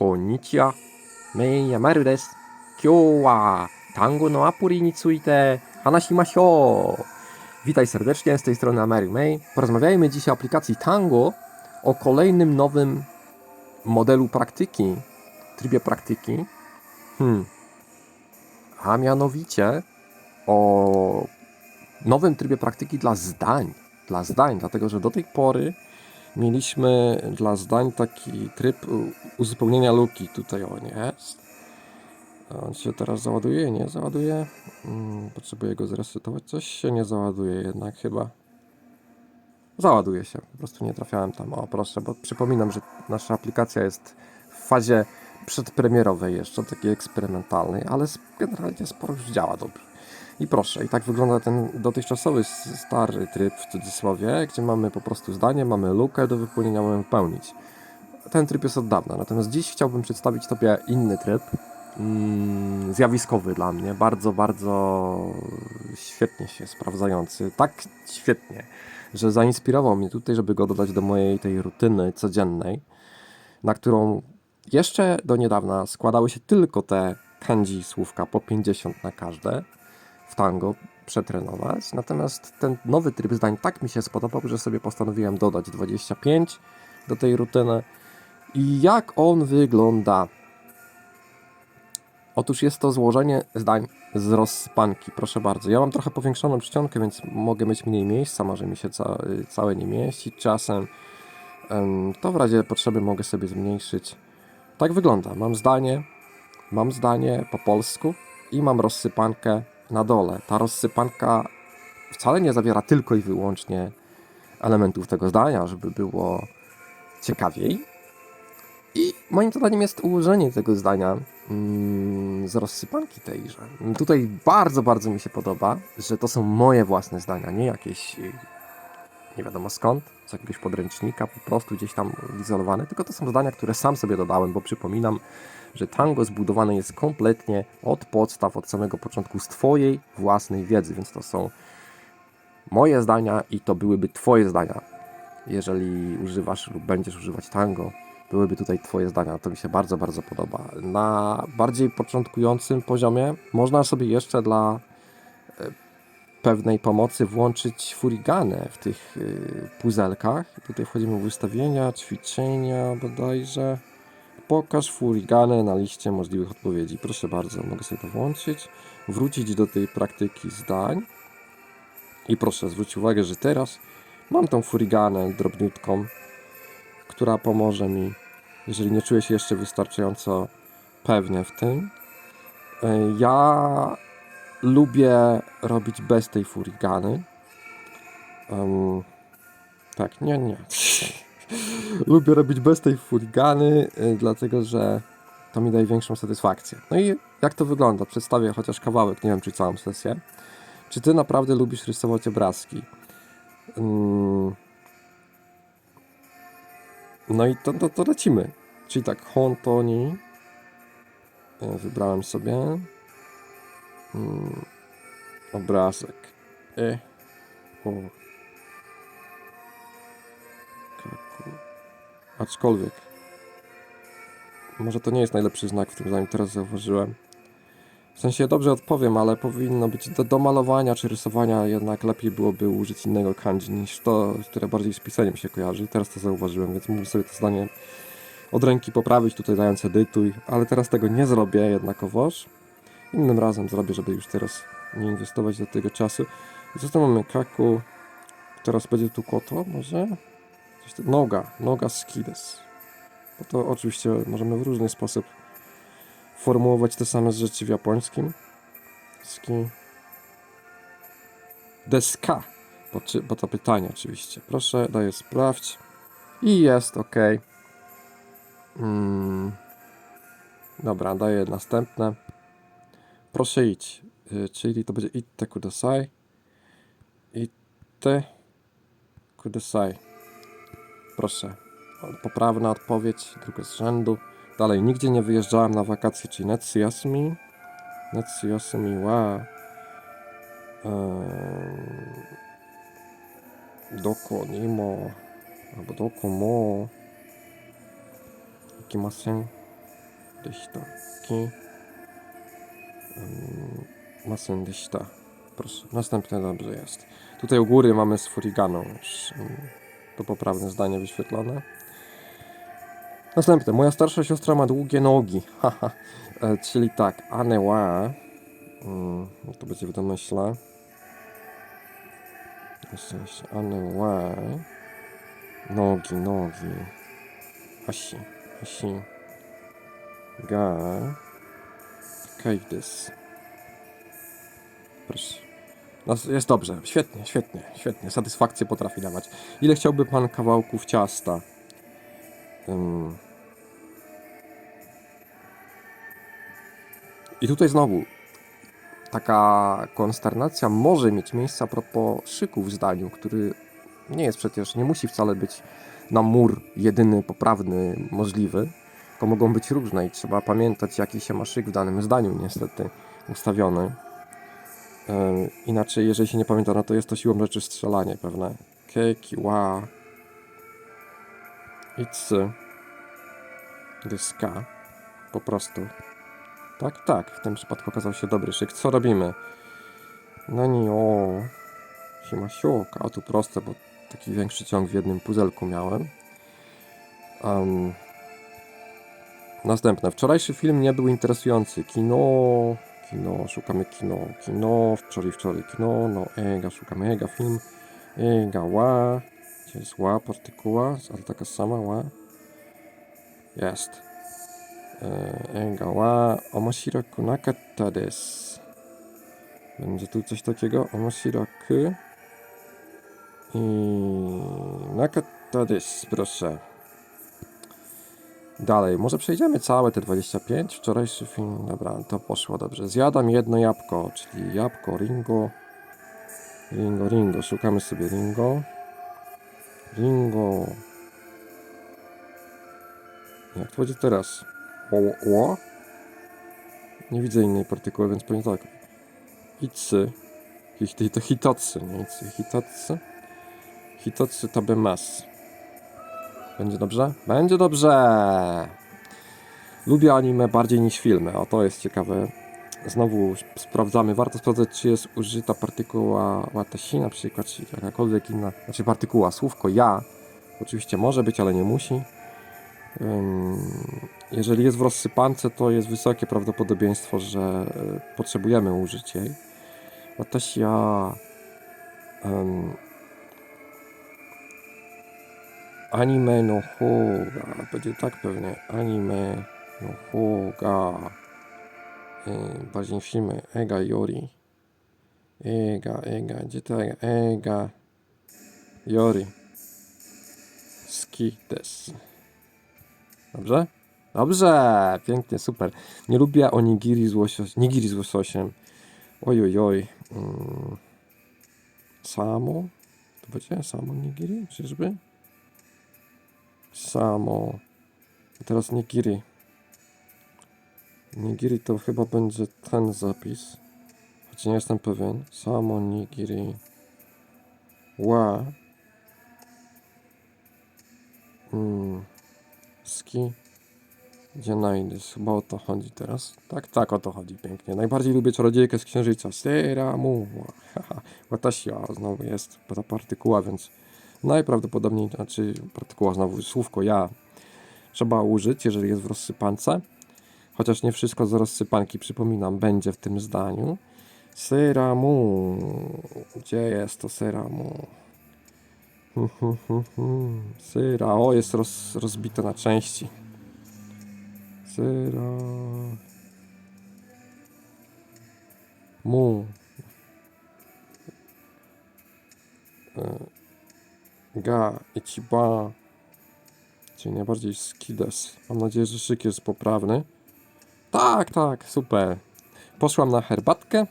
こんにちは。メイヤマルです。今日は単語のアプリについて話しましょう。Witaj serdecznie, z tej strony Amery May. Porozmawiajmy dziś o aplikacji Tango, o kolejnym nowym modelu praktyki, trybie praktyki. Hmm. A mianowicie o nowym trybie praktyki dla zdań. Dla zdań, dlatego że do tej pory mieliśmy dla zdań taki tryb uzupełnienia luki. Tutaj on jest. On się teraz załaduje? Nie załaduje? Mm, potrzebuję go zresetować. Coś się nie załaduje jednak chyba. Załaduje się. Po prostu nie trafiałem tam. O, proszę, bo przypominam, że nasza aplikacja jest w fazie przedpremierowej jeszcze, takiej eksperymentalnej, ale generalnie sporo już działa dobrze. I proszę, i tak wygląda ten dotychczasowy stary tryb w cudzysłowie, gdzie mamy po prostu zdanie, mamy lukę do wypełnienia, mamy wypełnić. Ten tryb jest od dawna, natomiast dziś chciałbym przedstawić Tobie inny tryb, mm, zjawiskowy dla mnie, bardzo, bardzo świetnie się sprawdzający. Tak świetnie, że zainspirował mnie tutaj, żeby go dodać do mojej tej rutyny codziennej, na którą jeszcze do niedawna składały się tylko te kanji słówka po 50 na każde w tango przetrenować. Natomiast ten nowy tryb zdań tak mi się spodobał, że sobie postanowiłem dodać 25 do tej rutyny. I jak on wygląda? Otóż jest to złożenie zdań z rozsypanki. Proszę bardzo. Ja mam trochę powiększoną czcionkę, więc mogę mieć mniej miejsca, może mi się ca całe nie mieścić czasem. Em, To w razie potrzeby mogę sobie zmniejszyć. Tak wygląda. Mam zdanie, mam zdanie po polsku i mam rozsypankę na dole. Ta rozsypanka wcale nie zawiera tylko i wyłącznie elementów tego zdania, żeby było ciekawiej. I moim zadaniem jest ułożenie tego zdania mm, z rozsypanki tejże. Tutaj bardzo, bardzo mi się podoba, że to są moje własne zdania, nie jakieś nie wiadomo skąd, z jakiegoś podręcznika, po prostu gdzieś tam izolowane, tylko to są zdania, które sam sobie dodałem, bo przypominam, że tango zbudowane jest kompletnie od podstaw, od samego początku z Twojej własnej wiedzy, więc to są moje zdania i to byłyby Twoje zdania. Jeżeli używasz lub będziesz używać tango, byłyby tutaj Twoje zdania. To mi się bardzo, bardzo podoba. Na bardziej początkującym poziomie można sobie jeszcze dla pewnej pomocy włączyć furiganę w tych y, puzelkach. Tutaj wchodzimy w ustawienia, ćwiczenia bodajże. Pokaż furiganę na liście możliwych odpowiedzi. Proszę bardzo, mogę sobie to włączyć. Wrócić do tej praktyki zdań. I proszę zwrócić uwagę, że teraz mam tą furiganę drobniutką, która pomoże mi, jeżeli nie czuję się jeszcze wystarczająco pewnie w tym. Y, Ja lubię robić bez tej furigany. Em, tak, nie, nie. lubię robić bez tej furigany, y, dlatego że to mi daje większą satysfakcję. No i jak to wygląda? Przedstawię chociaż kawałek, nie wiem czy całą sesję. Czy ty naprawdę lubisz rysować obrazki? Mm. No i to, to, to lecimy. Czyli tak, Hontoni. Wybrałem sobie. Mm, obrazek. E. O. Kaku. Aczkolwiek. Może to nie jest najlepszy znak w tym zdaniu, teraz zauważyłem. W sensie dobrze odpowiem, ale powinno być do, do malowania czy rysowania jednak lepiej byłoby użyć innego kanji niż to, które bardziej z pisaniem się kojarzy. Teraz to zauważyłem, więc mógł sobie to zdanie od ręki poprawić, tutaj dając edytuj, ale teraz tego nie zrobię jednakowoż. Innym razem zrobię, żeby już teraz nie inwestować do tego czasu. Tu mamy? Kaku. Teraz będzie tu koto, może? Noga. Noga skides. Bo to oczywiście możemy w różny sposób formułować te same rzeczy w japońskim. Ski. Deska. Bo, czy, bo to pytanie oczywiście. Proszę, daję sprawdź. I jest ok. Mm. Dobra, daję następne. Proszę idź. Y, Czyli to będzie itte kudasai. Itte kudasai. Proszę. Poprawna odpowiedź, druga z rzędu. Dalej, nigdzie nie wyjeżdżałem na wakacje, czyli Netsu Yasumi. Netsu Yasumi wa... Doko ni mo... Albo doko mo... Ikimasen. deshita. Ki. Um, masen deshita. Proszę, następne dobrze jest. Tutaj u góry mamy z furiganą już um, to poprawne zdanie wyświetlone. Następne. Moja starsza siostra ma długie nogi. Haha. E, czyli tak, ane wa. Mm, to będzie w domyśle. Jeszcze, jeszcze. Ane wa. Nogi, nogi. Asi, asi. Ga. Kajdes. Proszę. No, jest dobrze. Świetnie, świetnie, świetnie. Satysfakcję potrafi dawać. Ile chciałby pan kawałków ciasta? Ym. I tutaj znowu taka konsternacja może mieć miejsce a propos szyku w zdaniu, który nie jest przecież, nie musi wcale być na mur jedyny, poprawny, możliwy, tylko mogą być różne i trzeba pamiętać, jaki się ma szyk w danym zdaniu, niestety, ustawiony. Yy, inaczej, jeżeli się nie pamięta, no to jest to siłą rzeczy strzelanie pewne. Keki, wa, Itzy. Dyska. Po prostu. Tak, tak. W tym przypadku okazał się dobry szyk. Co robimy? No nie o. Siemasiuk. A tu proste, bo taki większy ciąg w jednym puzelku miałem. Um, następne. Wczorajszy film nie był interesujący. Kino. Kino. Szukamy kino. Kino. Wczoraj, wczoraj kino. No ega. Szukamy ega. Film. Ega. Ła. Gdzie jest ła? Partykuła. Ale taka sama ła. Jest. E, Ega wa omoshiroku nakatta desu. Będzie tu coś takiego. Omoshiroku. I nakatta desu. Proszę. Dalej. Może przejdziemy całe te 25. Wczorajszy film. Dobra, to poszło dobrze. Zjadam jedno jabłko, czyli jabłko ringo. Ringo, ringo. Szukamy sobie ringo. Ringo. Jak to będzie teraz? O, o? Nie widzę innej partykuły, więc powiem tak. Hi- To hitotsy, nie icy. Hitotsy. Hitotsy tabemas. Będzie dobrze? Będzie dobrze! Lubię anime bardziej niż filmy, a to jest ciekawe. Znowu sprawdzamy, warto sprawdzać, czy jest użyta partykuła watashi na przykład, czy jakakolwiek inna, znaczy partykuła, słówko ja. Oczywiście może być, ale nie musi. Jeżeli jest w rozsypance, to jest wysokie prawdopodobieństwo, że y, potrzebujemy użyć jej. Watashi ja anime no hoga będzie tak pewnie anime no hoga y, bardziej niż filmy ega yori ega ega gdzie to ega ega yori ski Dobrze? Dobrze, pięknie, super. Nie lubię onigiri z łososiem. Nigiri z łososiem. Oj, oj, oj. Mm. Samo? To będzie samo nigiri? Czyżby? Samo. Teraz nigiri. Nigiri to chyba będzie ten zapis. Choć nie jestem pewien. Samo nigiri. Wa. Mm. Ski. Gdzie najdziesz? Chyba o to chodzi teraz. Tak, tak, o to chodzi pięknie. Najbardziej lubię czarodziejkę z księżyca. Seramu. Haha. Watashi, a znowu jest ta partykuła, więc najprawdopodobniej, znaczy partykuła znowu, słówko ja trzeba użyć, jeżeli jest w rozsypance. Chociaż nie wszystko z rozsypanki, przypominam, będzie w tym zdaniu. Seramu. Gdzie jest to hmm. Syra. O, jest roz, rozbite na części. Syra. Mu. E, Ga. Ichiba. Czyli najbardziej skides. Mam nadzieję, że szyk jest poprawny. Tak, tak, super. Poszłam na herbatkę.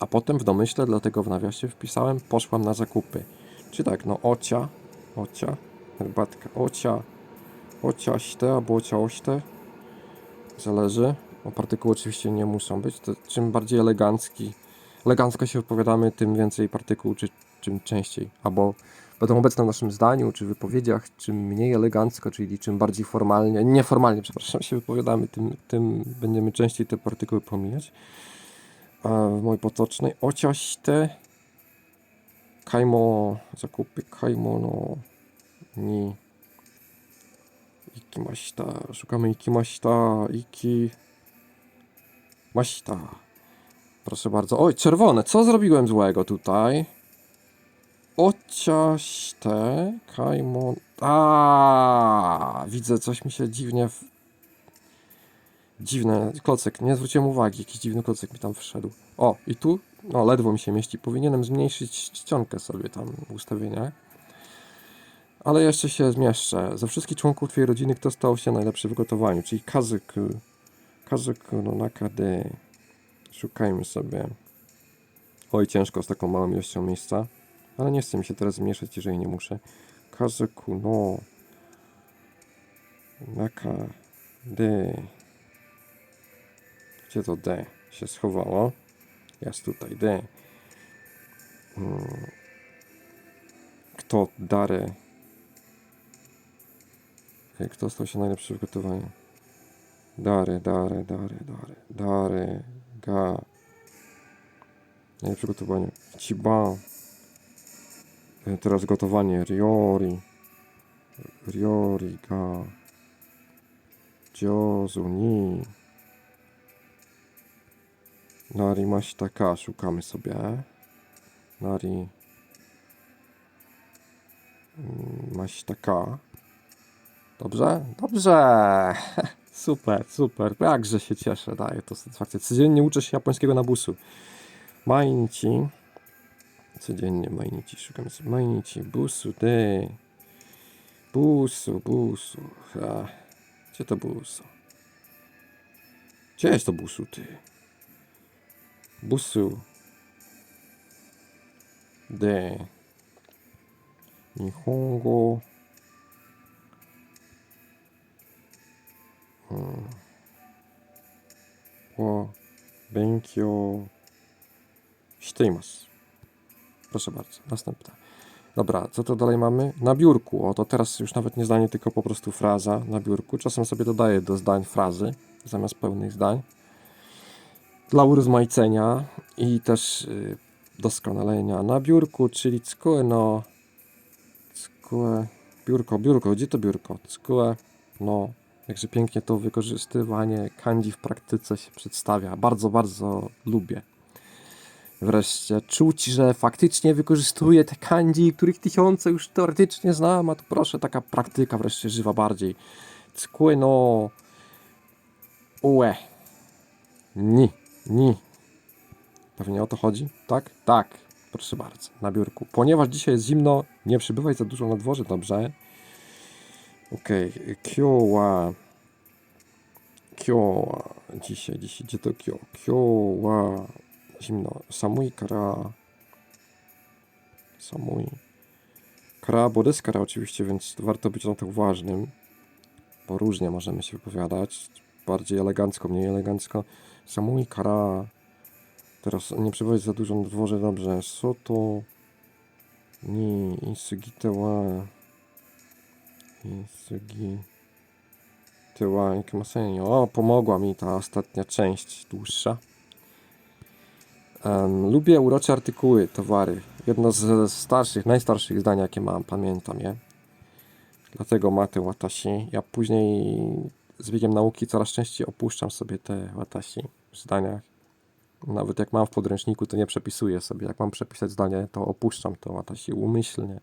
A potem w domyśle, dlatego w nawiasie wpisałem, poszłam na zakupy. Czy tak, no ocia, ocia, herbatka, ocia, ociaśte albo ociośte. Zależy. O partykuły oczywiście nie muszą być. To czym bardziej elegancki, elegancko się wypowiadamy, tym więcej partykuł, czy czym częściej. Albo będą obecne w naszym zdaniu, czy wypowiedziach, czym mniej elegancko, czyli czym bardziej formalnie, nieformalnie, przepraszam, się wypowiadamy, tym, tym będziemy częściej te partykuły pomijać. A w mojej potocznej ociaście kajmo, zakupy kajmono ni ikimashita, szukamy ikimashita, iki mashita. Proszę bardzo. Oj, czerwone. Co zrobiłem złego tutaj? Ociaście, kajmon... A, widzę, coś mi się dziwnie... W... Dziwne, klocek, nie zwróciłem uwagi, jakiś dziwny klocek mi tam wszedł. O, i tu, no ledwo mi się mieści, powinienem zmniejszyć czcionkę sobie tam w ustawieniach. Ale jeszcze się zmieszczę. Ze wszystkich członków twojej rodziny kto stał się najlepszy w gotowaniu? Czyli Kazyku. Kazyku no Nakade. Szukajmy sobie. Oj, ciężko z taką małą ilością miejsca. Ale nie chcę mi się teraz zmniejszać, jeżeli nie muszę. Kazyku no Nakade. Gdzie to D się schowało? Jest tutaj D. Hmm. Kto dare? Kto stał się najlepszy w gotowaniu? Dary, dary, dary, dary, dary, ga. Najlepsze gotowanie. Chiba. E, Teraz gotowanie. Riori. Riori, ga. Jozu, ni. Nari Mashitaka szukamy sobie. Nari Mashitaka. Dobrze? Dobrze! Super, super. Jakże się cieszę, daje to satysfakcję. Codziennie uczę się japońskiego na busu. Mainichi. Codziennie mainichi szukamy sobie. Mainichi, busu, de. Busu, busu. A, gdzie to busu? Gdzie jest to busu, ty? Busu. De. Nihongo. Hmm. O. Benkyou. Shiteimasu. Proszę bardzo, następne. Dobra, co to dalej mamy? Na biurku. O, to teraz już nawet nie zdanie, tylko po prostu fraza na biurku. Czasem sobie dodaję do zdań frazy zamiast pełnych zdań dla urozmaicenia i też y, doskonalenia na biurku, czyli ckue no ckue, biurko, biurko, gdzie to biurko? Ckue no, jakże pięknie to wykorzystywanie kanji w praktyce się przedstawia. Bardzo, bardzo lubię. Wreszcie czuć, że faktycznie wykorzystuję te kanji, których tysiące już teoretycznie znam, a tu proszę, taka praktyka wreszcie żywa bardziej. Ckue no ue. Ni. Ni. Pewnie o to chodzi? Tak? Tak. Proszę bardzo, na biurku. Ponieważ dzisiaj jest zimno, nie przybywaj za dużo na dworze, dobrze? Okej, okay. Kyo wa... Dzisiaj, dzisiaj, gdzie to? Kyo wa... Zimno. Samui kara... Samui... Kara, bo desu kara oczywiście, więc warto być na to uważnym. Bo różnie możemy się wypowiadać. Bardziej elegancko, mniej elegancko. Samui kara. Teraz nie przebywać za dużo na dworze, dobrze. Soto. Ni isugite wa. Isugite wa ikimasen yo. O, pomogła mi ta ostatnia część dłuższa. Lubię urocze artykuły, towary. Jedno z starszych, najstarszych zdań, jakie mam, pamiętam je. Dlatego mate watashi. Ja później z biegiem nauki coraz częściej opuszczam sobie te watashi w zdaniach. Nawet jak mam w podręczniku, to nie przepisuję sobie. Jak mam przepisać zdanie, to opuszczam to watashi umyślnie.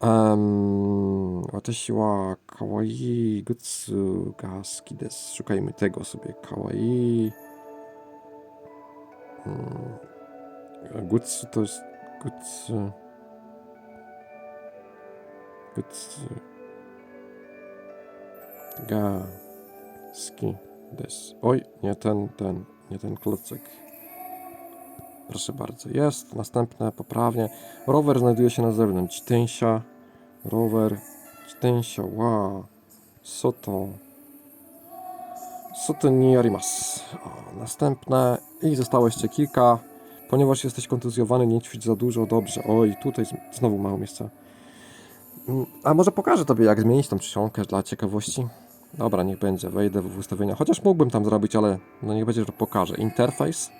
Um, watashi wa kawaii gutsu ga desu. Szukajmy tego sobie. Kawaii. Hmm. Gutsu to jest... Gutsu... Gutsu... Ga... Ski... Des. Oj, nie ten, ten, nie ten klocek. Proszę bardzo, jest. Następne, poprawnie. Rower znajduje się na zewnątrz. Jitensha, rower, jitensha, wa, soto. Soto ni arimasu. O, Następne i zostało jeszcze kilka. Ponieważ jesteś kontuzjowany, nie ćwicz za dużo, dobrze. Oj, tutaj znowu mało miejsca. Mm, A może pokażę tobie, jak zmienić tą czcionkę dla ciekawości? Dobra, niech będzie, wejdę w ustawienia. Chociaż mógłbym tam zrobić, ale no niech będzie, że pokażę. Interfejs.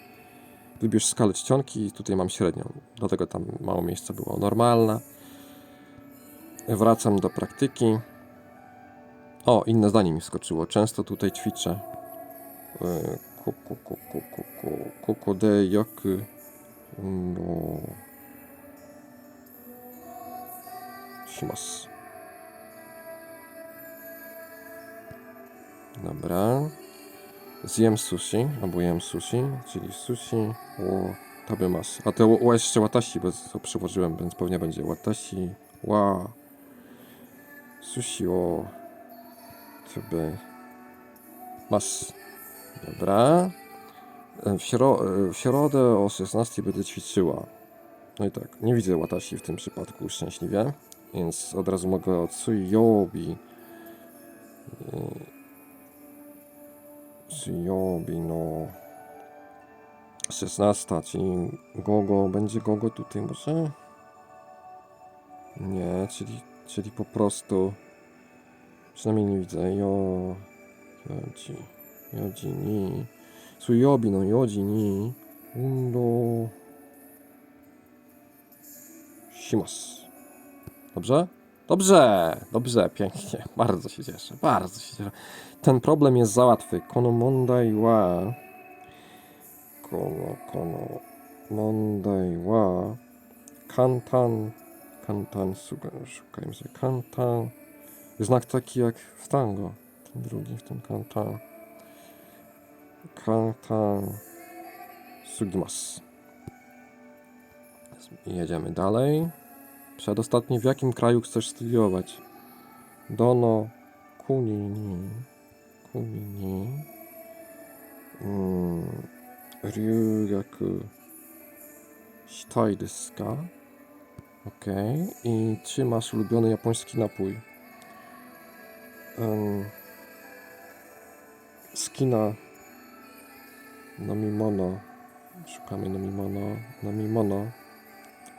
Wybierz skalę czcionki i tutaj mam średnią. Dlatego tam mało miejsca było. Normalna. Wracam do praktyki. O, inne zdanie mi wskoczyło. Często tutaj ćwiczę. E, ku, ku, ku, ku, ku, ku, Kuku de yoku. No. Shimasu. Dobra. Zjem sushi, albo jem sushi, czyli sushi wo tabemasu. A to ła jeszcze watashi, bo to więc pewnie będzie watashi wa sushi o mas. Dobra. E, W, śro e, w środę o 16 będę ćwiczyła. No i tak, nie widzę watashi w tym przypadku szczęśliwie, więc od razu mogę od suyobi Suyobi no 16, czyli gogo, będzie gogo tutaj może? Nie, czyli, czyli po prostu przynajmniej nie widzę yo yoji yoji ni Suyobi no yoji ni undo shimasu Dobrze? Dobrze, dobrze, pięknie. Bardzo się cieszę, bardzo się cieszę. Ten problem jest za łatwy. Kono mondai wa... Kono, kono... Mondai wa... Kantan... Kantan... Szukajmy sobie. Kantan... Znak taki jak w tango. Ten drugi w tym kantan. Kantan... Sugimas. Jedziemy dalej. Przedostatni, w jakim kraju chcesz studiować? Dono Kunini. Kunini. Mm, Ryugaku shitai. I czy masz ulubiony japoński napój? Um, skina Nomimono. Szukamy Nomimono. Nomimono.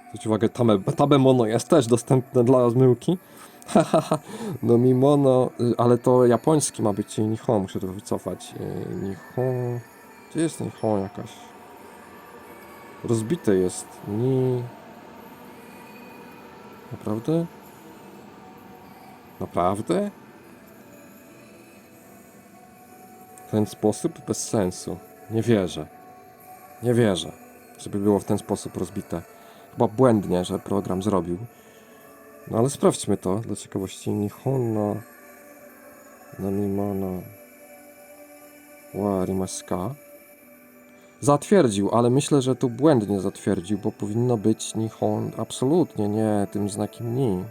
Zwróć uwagę, tame, Tabemono jest też dostępne dla zmyłki. Hahaha, no Mimono, y, ale to japoński ma być, Nihon, muszę to wycofać. Y, Nihon, gdzie jest Nihon jakaś? Rozbite jest, ni... Naprawdę? Naprawdę? W ten sposób? Bez sensu. Nie wierzę. Nie wierzę, żeby było w ten sposób rozbite. Chyba błędnie, że program zrobił. No ale sprawdźmy to dla ciekawości. Nihon no Namimono wa arimaska. Zatwierdził, ale myślę, że tu błędnie zatwierdził, bo powinno być Nihon absolutnie nie tym znakiem ni.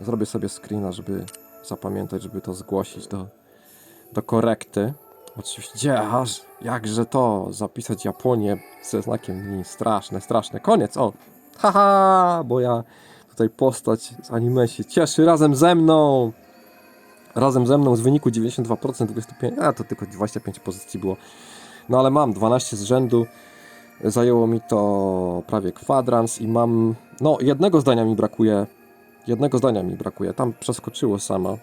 Zrobię sobie screena, żeby zapamiętać, żeby to zgłosić do, do korekty. Oczywiście, aż jakże to zapisać Japonię ze znakiem ni. Straszne, straszne. Koniec, o! Haha, bo ja tutaj postać z anime się cieszy razem ze mną. Razem ze mną z wyniku 92%, 25, a to tylko 25 pozycji było. No ale mam 12 z rzędu. Zajęło mi to prawie kwadrans i mam. No, jednego zdania mi brakuje. Jednego zdania mi brakuje. Tam przeskoczyło sama.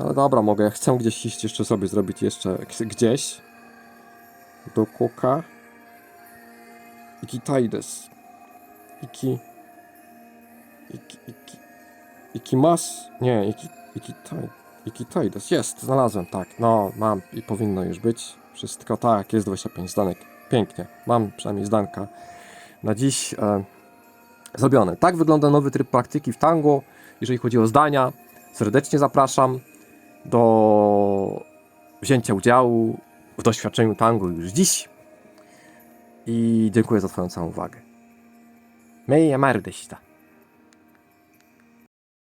Ale dobra, mogę. Chcę gdzieś iść jeszcze sobie zrobić jeszcze gdzieś. Do koka. Ikitaides. Iki. Iki. Iki. Ikimas. Nie, iki. Ikitai. Ikitaides. Jest, znalazłem, tak. No, mam i powinno już być. Wszystko tak, jest 25 zdanek. Pięknie. Mam przynajmniej zdanka na dziś e, zrobione. Tak wygląda nowy tryb praktyki w tango. Jeżeli chodzi o zdania, serdecznie zapraszam do wzięcia udziału w doświadczeniu tango już dziś. I dziękuję za Twoją całą uwagę. Mei amaru de shita.